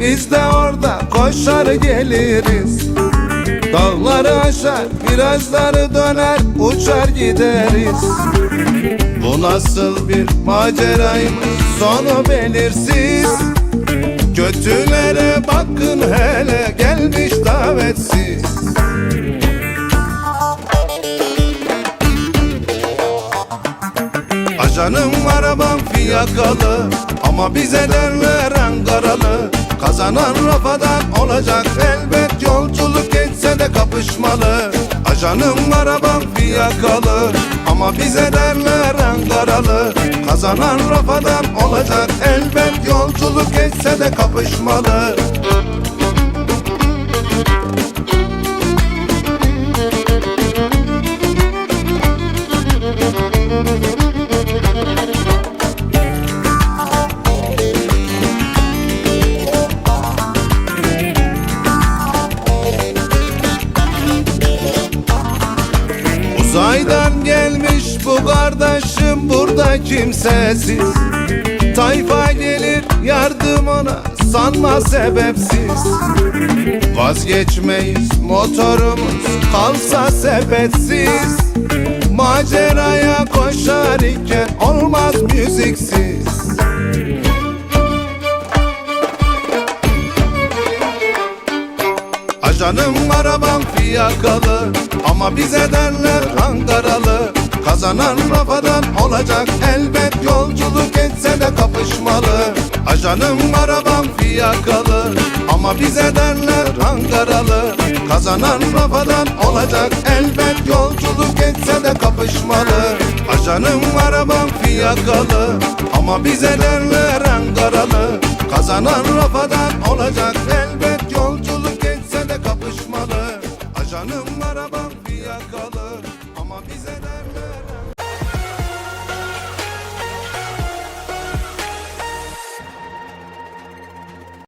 Biz de orada koşar geliriz. Dağları aşar, virajları döner, uçar gideriz. Bu nasıl bir maceraymış, sonu belirsiz. Kötülere bakın Ajanım arabam fiyakalı. Ama bize derler Ankaralı. Kazanan rafadan olacak elbet. Yolculuk etse de kapışmalı. Ajanım arabam fiyakalı. Ama bize derler Ankaralı. Kazanan rafadan olacak elbet. Yolculuk etse de kapışmalı Uzaydan gelmiş bu kardeşim burada kimsesiz. Tayfa gelir yardım ona sanma sebepsiz. Vazgeçmeyiz motorumuz kalsa sepetsiz Maceraya koşar iken olmaz müziksiz Ajanım arabam fiyakalı. Ama bize derler Ankaralı. Kazanan rafadan olacak elbet Yolculuk etse de kapışmalı. Ajanım arabam fiyakalı. Ama bize derler Ankaralı. Kazanan rafadan olacak elbet Yolculuk etse de kapışmalı. Ajanım arabam fiyakalı. Ama bize derler Ankaralı. Kazanan rafadan olacak Onlara bak bir yakalı ama bize derler